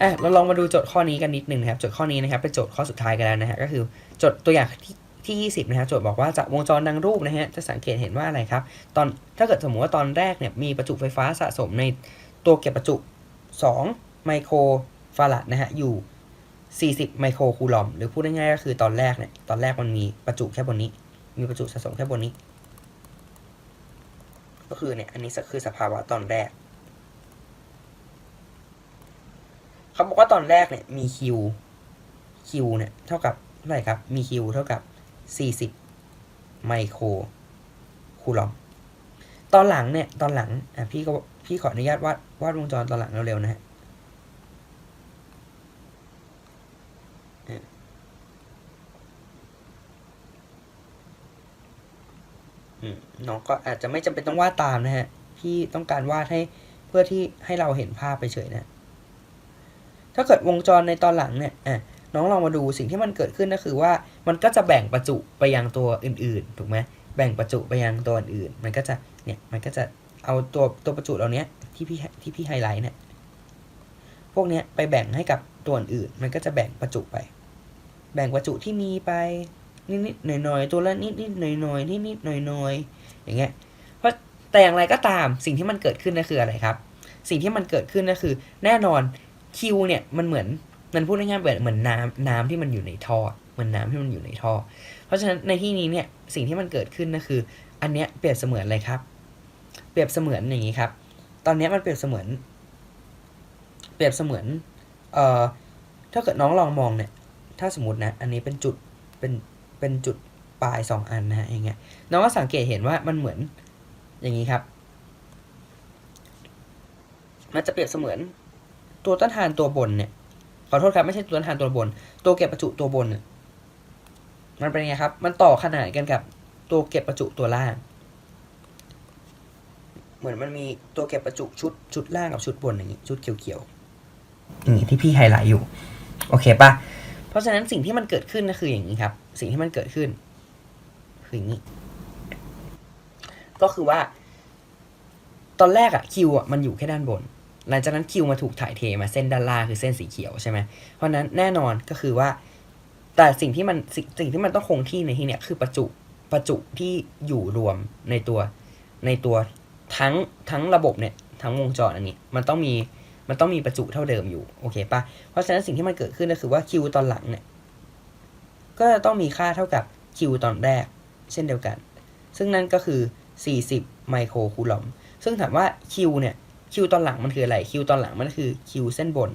อะเราลองมาดูโจทย์ข้อนี้กันนิดหนึ่งนะครับโจทย์ข้อนี้นะครับเป็นโจทย์ข้อสุดท้ายกันแล้วนะฮะก็คือโจทย์ตัวอย่างที่ที่ 20 นะครับโจทย์บอกว่าจากวงจรดังรูปนะฮะจะสังเกตเห็นว่าอะไรครับตอนถ้าเกิดสมมติว่าตอนแรกเนี่ยมีประจุไฟฟ้าสะสมในตัวเก็บประจุ 2 ไมโครฟาราดนะฮะอยู่ 40 ไมโครคูลอม หรือพูดง่ายๆก็คือตอนแรกเนี่ยตอนแรกมันมีประจุแค่บนนี้ มีประจุสะสมแค่บนนี้ ก็คือเนี่ยอันนี้คือสภาวะตอนแรก เขาบอกว่าตอนแรกเนี่ยมี Q Q เนี่ยเท่ากับเท่าไหร่ครับ มี Q เท่ากับ40ไมโครคูลอมตอนหลังเนี่ยตอนหลังอะพี่ก็พี่ขออนุญาตวาดวาดวงจรตอนหลังเร็วๆนะฮะน้องก็อาจจะไม่จำเป็นต้องวาดตามนะฮะ พี่ต้องการวาดให้เพื่อที่ให้เราเห็นภาพไปเฉยนะ ถ้าเกิดวงจรในตอนหลังเนี่ยอะน้องลองมาดูสิ่งที่มันเกิดขึ้นก็คือว่ามันก็จะแบ่งประจุไปยังตัวอื่นๆ ถูกไหมแบ่งประจุไปยังตัวอื่น มันก็จะเนี่ยมันก็จะเอาตัวตัวประจุเหล่านี้ที่พี่ที่พี่ไฮไลท์เนี่ยพวกเนี้ยไปแบ่งให้กับตัวอื่น มันก็จะแบ่งประจุไป แบ่งประจุที่มีไปนิดๆหน่อยๆตัวละนิดๆหน่อยๆนิดๆหน่อยๆอย่างเงี้ยเพราะแต่อย่างไรก็ตามสิ่งที่มันเกิดขึ้นนั่นคืออะไรครับ สิ่งที่มันเกิดขึ้นก็คือ แน่นอน คิวเนี่ยมันเหมือนมันพูดง่ายๆเหมือนเหมือนน้ำน้ำที่มันอยู่ในท่อเหมือนน้ำที่มันอยู่ในท่อ เพราะฉะนั้นในที่นี้เนี่ยสิ่งที่มันเกิดขึ้นก็คือ อันเนี้ยเปรียบเสมือนอะไรครับ เปรียบเสมือนอย่างนี้ครับ ตอนเนี้ยมันเปรียบเสมือน เปรียบเสมือนเอ่อถ้าเกิดน้องลองมองเนี่ย ถ้าสมมตินะ อันนี้เป็นจุดเป็นเป็นจุดปลายสองอันนะฮะอย่างเงี้ยน้องก็สังเกตเห็นว่ามันเหมือนอย่างนี้ครับ มันจะเปรียบเสมือน ตัวต้านทานตัวบนเนี่ยขอโทษครับไม่ใช่ตัวต้านทานตัวบน ตัวเก็บประจุตัวบนเนี่ยมันเป็นไงครับ มันต่อขนาดกันกับตัวเก็บประจุตัวล่าง เหมือนมันมีตัวเก็บประจุชุดชุดล่างกับชุดบนอย่างนี้ ชุดเขียวๆอย่างนี้ที่พี่ไฮไลท์อยู่ โอเคปะเพราะฉะนั้นสิ่งที่มันเกิดขึ้นก็คืออย่างนี้ครับ สิ่งที่มันเกิดขึ้นคืออย่างนี้ ก็คือว่า ตอนแรกอะคิวอะมันอยู่แค่ด้านบน หลังจากนั้นคิวมาถูกถ่ายเทมาเส้นด้านล่างคือเส้นสีเขียวใช่ไหมเพราะนั้นแน่นอนก็คือว่า แต่สิ่งที่มันสิ่งสิ่งที่มันต้องคงที่ในที่เนี้ยคือประจุประจุที่อยู่รวมในตัวในตัวทั้งทั้งระบบเนี่ยทั้งวงจรอันนี้มันต้องมีมันต้องมีประจุเท่าเดิมอยู่โอเคปะเพราะฉะนั้นสิ่งที่มันเกิดขึ้นก็คือว่าคิวตอนหลังเนี่ยก็จะต้องมีค่าเท่ากับคิวตอนแรก เช่นเดียวกัน ซึ่งนั่นก็คือ 40 ไมโครคูลอม ซึ่งถามว่าคิวเนี่ย คิวตอนหลังมันคืออะไรคิวตอนหลังมันคือคิวเส้นบน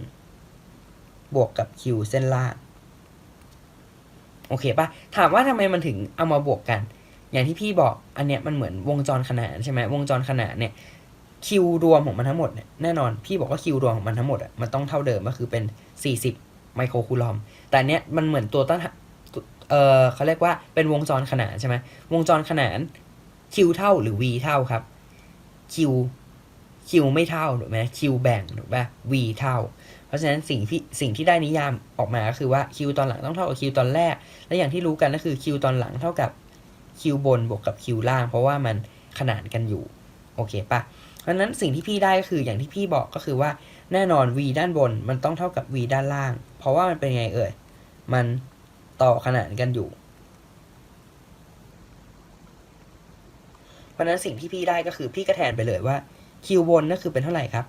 บวกกับคิวเส้นล่างโอเคปะถามว่าทำไมมันถึงเอามาบวกกัน อย่างที่พี่บอกอันเนี้ยมันเหมือนวงจรขนานใช่ไหมวงจรขนานเนี่ยคิวรวมของมันทั้งหมดเนี่ยแน่นอนพี่บอกว่าคิวรวมของมันทั้งหมดอะมันต้องเท่าเดิมก็คือเป็น 40 ไมโครคูลอม แต่เนี้ยมันเหมือนตัวต้นทานเออเขาเรียกว่าเป็นวงจรขนานใช่ไหมวงจรขนาน Q เท่าหรือ V เท่าครับ Q Q ไม่เท่าถูกไหม Q แบ่งถูกป่ะ V เท่า เพราะฉะนั้นสิ่งที่สิ่งที่ได้นิยามออกมาก็คือว่า Q ตอนหลังต้องเท่ากับ Q ตอนแรก และอย่างที่รู้กันก็คือ Q ตอนหลังเท่ากับ Q บนบวกกับ Q ล่าง เพราะว่ามันขนานกันอยู่โอเคปะเพราะฉะนั้นสิ่งที่พี่ได้ก็คืออย่างที่พี่บอกก็คือว่าแน่นอน V ด้านบนมันต้องเท่ากับ V ด้านล่าง เพราะว่ามันเป็นไงเอ่ยมันต่อขนานกันอยู่ เพราะฉะนั้นสิ่งที่พี่ได้ก็คือพี่ก็แทนไปเลยว่า Q บนนั่นคือเป็นเท่าไหร่ครับ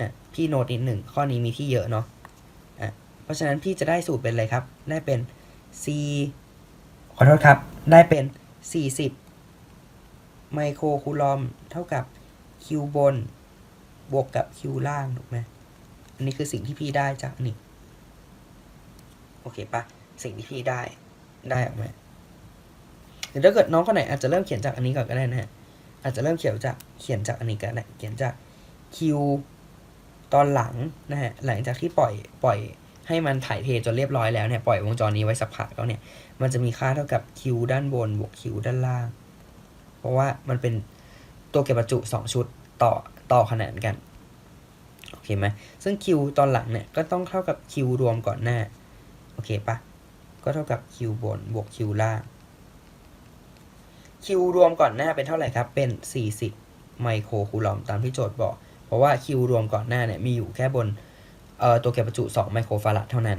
อะพี่โน้ตนิดหนึ่งข้อนี้มีที่เยอะเนาะอะเพราะฉะนั้นพี่จะได้สูตรเป็นอะไรครับ ได้เป็น C ขอโทษครับ ได้เป็น 40 ไมโครคูลอมเท่ากับ Q บน บวกกับ Q ล่างถูกไหมอันนี้คือสิ่งที่พี่ได้จากนี่โอเคปะสิ่งที่พี่ได้ได้ออกมาหรือถ้าเกิดน้องคนไหนอาจจะเริ่มเขียนจากอันนี้ก่อนก็ได้นะฮะ อาจจะเริ่มเขียนจากเขียนจากอันนี้ก็ได้เขียนจาก Q ตอนหลังนะฮะหลังจากที่ปล่อยปล่อยให้มันถ่ายเทจนเรียบร้อยแล้วเนี่ยปล่อยวงจรนี้ไว้สักพักแล้วเนี่ยมันจะมีค่าเท่ากับ Q ด้านบนบวก Q ด้านล่าง เพราะว่ามันเป็นตัวเก็บประจุ 2 ชุดต่อต่อขนานกันโอเคไหมซึ่ง Q ตอนหลังเนี่ยก็ต้องเท่ากับ Q รวมก่อนหน้าโอเคปะก็เท่ากับ Q บนบวก Q ล่าง Q รวมก่อนหน้าเป็นเท่าไหร่ครับ เป็น 40 ไมโครคูลอมตามที่โจทย์บอก เพราะว่า Q รวมก่อนหน้าเนี่ยมีอยู่แค่บนเอ่อตัวเก็บประจุ 2 ไมโครฟาราดเท่านั้น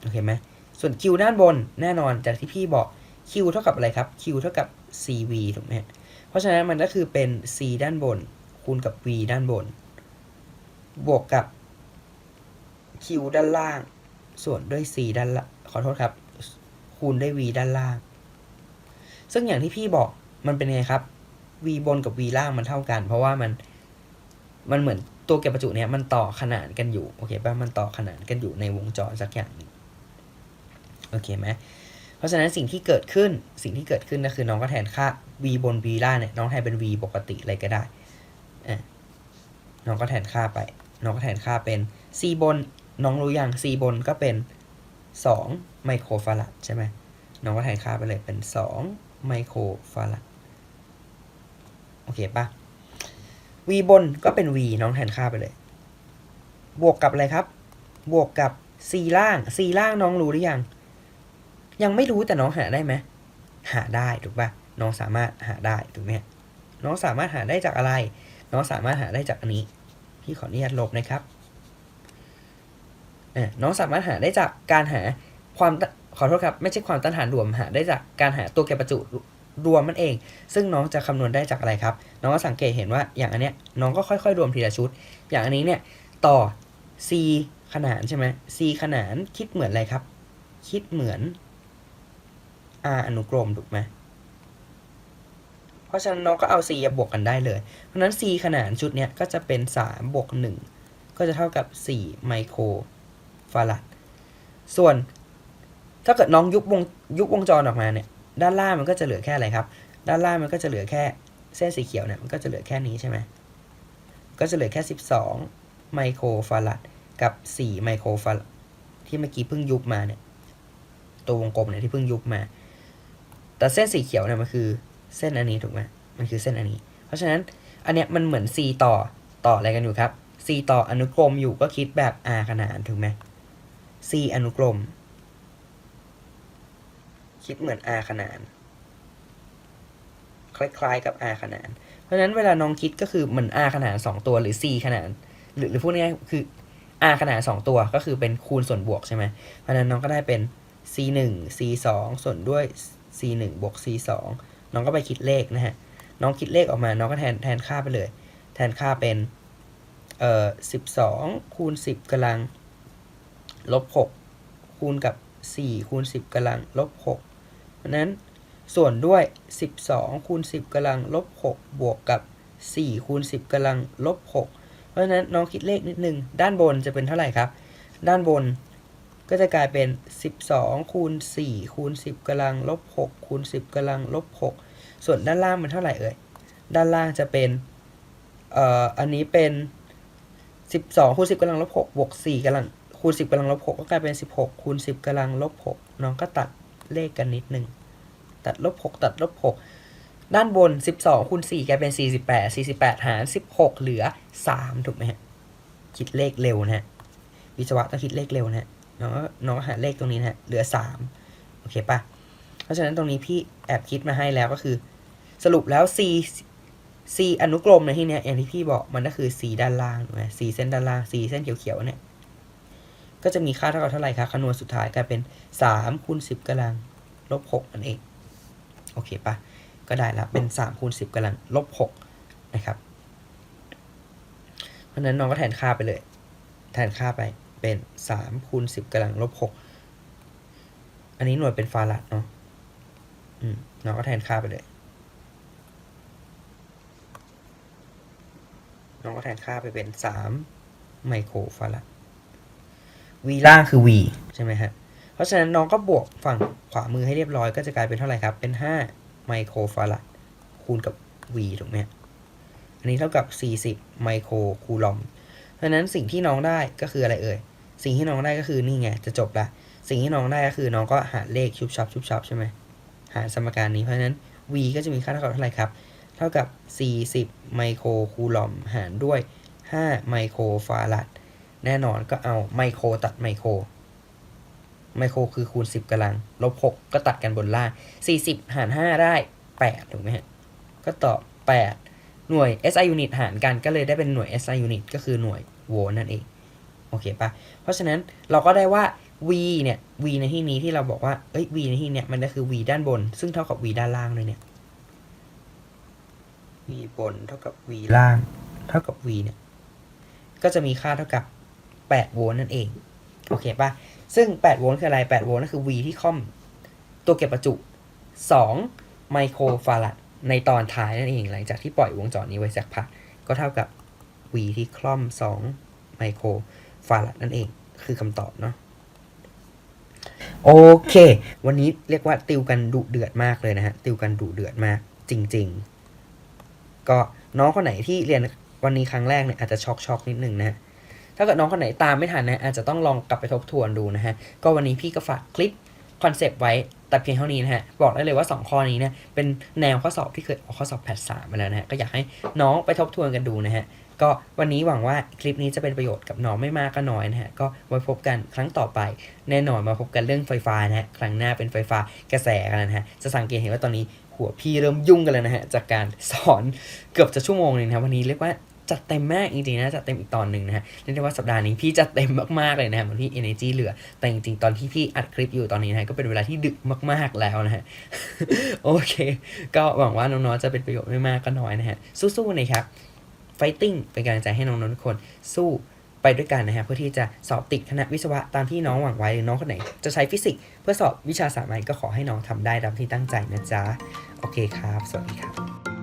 โอเคไหมส่วน Q ด้านบนแน่นอนจากที่พี่บอก Q เท่ากับอะไรครับ Q เท่ากับ CV ถูกไหมเพราะฉะนั้นมันก็คือเป็น C ด้านบน คูณกับ V ด้านบน บวกกับ Q ด้านล่าง ส่วนด้วย C ด้านละขอโทษครับ คูณด้วย V ด้านล่าง ซึ่งอย่างที่พี่บอก มันเป็นไงครับ V บนกับ V ล่างมันเท่ากัน เพราะว่ามันมันเหมือนตัวเก็บประจุเนี่ยมันต่อขนานกันอยู่โอเคป่ะมันต่อขนานกันอยู่ในวงจรสักอย่างนึงโอเคไหมเพราะฉะนั้นสิ่งที่เกิดขึ้นสิ่งที่เกิดขึ้นก็คือน้องก็แทนค่า v บน v ล่างเนี่ยน้องแทนเป็น v ปกติอะไรก็ได้อะน้องก็แทนค่าไป น้องก็แทนค่าเป็น c บนน้องรู้ยัง c บนก็เป็น2ไมโครฟาราดใช่ไหมน้องก็แทนค่าไปเลยเป็น 2 ไมโครฟาราด โอเคปะ v บนก็เป็น v น้องแทนค่าไปเลย บวกกับอะไรครับ บวกกับ c ล่าง c ล่างน้องรู้หรือยัง ยังไม่รู้แต่น้องหาได้ไหม หาได้ถูกปะน้องสามารถหาได้ถูกไหมน้องสามารถหาได้จากอะไร น้องสามารถหาได้จากอันนี้ พี่ขออนุญาตลบนะครับน้องสามารถหาได้จากการหาความขอโทษครับ ไม่ใช่ความต้านทานรวมหาได้จากการหาตัวเก็บประจุ รวมมันเอง ซึ่งน้องจะคำนวณได้จากอะไรครับ น้องก็สังเกตเห็นว่าอย่างอันเนี้ยน้องก็ค่อยๆ รวมทีละชุด อย่างอันนี้เนี่ยต่อ c ขนานใช่ไหม c ขนานคิดเหมือนอะไรครับ คิดเหมือน r อนุกรมถูกไหมเพราะฉะนั้นน้องก็เอา c บวกกันได้เลย เพราะนั้น c ขนานชุดเนี้ยก็จะเป็น3บวก1ก็จะเท่ากับ 4 ไมโครฟาราดส่วนถ้าเกิดน้องยุบวงยุบวงจรออกมาเนี่ย ด้านล่างมันก็จะเหลือแค่อะไรครับ ด้านล่างมันก็จะเหลือแค่เส้นสีเขียวเนี่ยมันก็จะเหลือแค่นี้ใช่ไหมก็จะเหลือแค่ 12 ไมโครฟาราดกับ 4 ไมโครฟาราดที่เมื่อกี้เพิ่งยุบมาเนี่ยตัววงกลมเนี่ยที่เพิ่งยุบมา แต่เส้นสีเขียวเนี่ยมันคือเส้นอันนี้ถูกไหมมันคือเส้นอันนี้ เพราะฉะนั้นอันเนี้ยมันเหมือน C ต่อต่ออะไรกันอยู่ครับ C ต่ออนุกรมอยู่ก็คิดแบบ R ขนานถูกไหม C อนุกรม คิดเหมือน R ขนาน คล้ายๆกับ R ขนาน เพราะฉะนั้นเวลาน้องคิดก็คือเหมือน R ขนาน 2 ตัวหรือ C ขนาน หรือหรือพูดง่ายๆคือ R ขนาน 2 ตัวก็คือเป็นคูณส่วนบวกใช่ไหมเพราะฉะนั้นน้องก็ได้เป็น C 1 C 2ส่วนด้วย C 1บวก C 2น้องก็ไปคิดเลขนะฮะน้องคิดเลขออกมา น้องก็แทนแทนค่าไปเลย แทนค่าเป็น เอ่อ12คูณ10กำลัง ลบ6คูณกับ4คูณ10กำลัง ลบ6เพ ราะนั้นส่วนด้วย 12 คูณ 10กำลังลบ 6 บวกกับ 4 คูณ 10กำลังลบ 6 เพราะฉะนั้นน้องคิดเลขนิดนึง ด้านบนจะเป็นเท่าไหร่ครับ ด้านบนก็จะกลายเป็น 12 คูณ 4 คูณ 10กำลังลบ 6 คูณ 10กำลังลบ 6 ส่วนด้านล่างมันเท่าไหร่เอ่ย ด้านล่างจะเป็น เอ่อ อันนี้เป็น 12 คูณ 10กำลังลบ 6 บวก 4กำลังคูณ 10กำลังลบ 6 ก็กลายเป็น 16 คูณ 10กำลังลบ 6 น้องก็ตัด เลขกันนิดนึง ตัดลบ6ตัดลบ6ด้านบน 12คูณ4กลายเป็น 48 48 หาร 16 เหลือ 3 ถูกไหมฮะ คิดเลขเร็วนะฮะ วิศวะต้องคิดเลขเร็วนะฮะน้องน้องหาเลขตรงนี้นะฮะ เหลือสามโอเคปะเพราะฉะนั้นตรงนี้พี่แอบคิดมาให้แล้วก็คือ สรุปแล้ว c c อนุกรมในที่เนี้ยอย่างที่พี่บอกมันก็คือ c ด้านล่างถูกไหม c เส้นด้านล่าง c เส้นเขียวๆเนี่ย ก็จะมีค่าเท่ากับเท่าไหร่ครับคำนวณสุดท้ายกลายเป็นสามคูณสิบกำลังลบหกนั่นเอง โอเคปะก็ได้แล้วเป็นสามคูณสิบกำลังลบหกนะครับ เพราะฉะนั้นน้องก็แทนค่าไปเลย แทนค่าไปเป็นสามคูณสิบกำลังลบหกอันนี้หน่วยเป็นฟาราดเนาะอืมน้องก็แทนค่าไปเลยน้องก็แทนค่าไปเป็นสามไมโครฟาราด V ล่างคือ V ใช่ไหมฮะ เพราะฉะนั้นน้องก็บวกฝั่งขวามือให้เรียบร้อยก็จะกลายเป็นเท่าไหร่ครับ เป็นห้าไมโครฟาราดคูณกับ V ถูกไหมอันนี้เท่ากับสี่สิบไมโครคูลอม เพราะฉะนั้นสิ่งที่น้องได้ก็คืออะไรเอ่ย สิ่งที่น้องได้ก็คือนี่ไงจะจบละ สิ่งที่น้องได้ก็คือน้องก็หาเลขชุบชับชุบชับใช่ไหมหาสมการนี้ เพราะฉะนั้น v ก็จะมีค่าเท่ากับเท่าไหร่ครับ เท่ากับ 40 ไมโครคูลอมหารด้วย 5 ไมโครฟาราด แน่นอนก็เอาไมโครตัดไมโคร ไมโครคือคูณ 10กำลัง ลบ 6 ก็ตัดกันบนล่าง 40 หาร 5 ได้ 8 ถูกไหมฮะ ก็ตอบ 8 หน่วย SI unit หารกันก็เลยได้เป็นหน่วย SI unit ก็คือหน่วยโวลต์นั่นเอง โอเคปะเพราะฉะนั้นเราก็ได้ว่า v เนี่ย v ในที่นี้ที่เราบอกว่า เอ้ย v ในที่เนี้ยมันก็คือ v ด้านบน ซึ่งเท่ากับ v ด้านล่างด้วยเนี่ย v บนเท่ากับ v ล่าง เท่ากับ v เนี่ย ก็จะมีค่าเท่ากับ 8โวลต์นั่นเอง โอเคปะซึ่ง8โวลต์คืออะไร8โวลต์นั่นคือ v ที่ค่อมตัวเก็บประจุ 2 ไมโครฟาราดในตอนท้ายนั่นเอง หลังจากที่ปล่อยวงจรนี้ไว้สักพัก ก็เท่ากับ v ที่คล่อม 2 ไมโครฟาราดนั่นเอง คือคำตอบเนาะโอเค วันนี้เรียกว่าติวกันดุเดือดมากเลยนะฮะ ติวกันดุเดือดมาก จริง ๆ ก็น้องคนไหนที่เรียนวันนี้ครั้งแรกเนี่ยอาจจะช็อกช็อกนิดหนึ่งนะฮะ ถ้าเกิดน้องคนไหนตามไม่ทันนะอาจจะต้องลองกลับไปทบทวนดูนะฮะ ก็วันนี้พี่ก็ฝากคลิปคอนเซปต์ไว้แต่เพียงเท่านี้นะฮะ บอกได้เลยว่า 2 ข้อนี้เนี่ยเป็นแนวข้อสอบที่เคยออกข้อสอบแพทสามมาแล้วนะฮะ ก็อยากให้น้องไปทบทวนกันดูนะฮะ ก็วันนี้หวังว่าคลิปนี้จะเป็นประโยชน์กับน้องไม่มากก็น้อยนะฮะ ก็ไว้พบกันครั้งต่อไป แน่นอนมาพบกันเรื่องไฟฟ้านะฮะ ครั้งหน้าเป็นไฟฟ้ากระแสกันนะฮะ จะสังเกตเห็นว่าตอนนี้หัวพี่เริ่มยุ่งกันแล้วนะฮะจากการสอนเกือบจะชั่วโมงหนึงนะวันนี้เรียกว่า จัดเต็มมากจริงๆนะจัดเต็มอีกตอนหนึ่งนะฮะเรียกได้ว่าสัปดาห์นี้พี่จัดเต็มมากๆเลยนะฮะเหมือนพี่ energy เหลือ แต่จริงๆตอนที่พี่อัดคลิปอยู่ตอนนี้นะฮะก็เป็นเวลาที่ดึกมากๆแล้วนะฮะโอเค ก็หวังว่าน้องๆจะเป็นประโยชน์ไม่มากก็น้อยนะฮะสู้ๆนะครับ fighting เป็นกำลังใจให้น้องๆทุกคนสู้ไปด้วยกันนะฮะเพื่อที่จะสอบติดคณะวิศวะตามที่น้องหวังไว้หรือน้องคนไหน จะใช้ฟิสิกส์เพื่อสอบวิชาสามัญก็ขอให้น้องทำได้ตามที่ตั้งใจนะจ๊ะ โอเคครับ สวัสดีครับ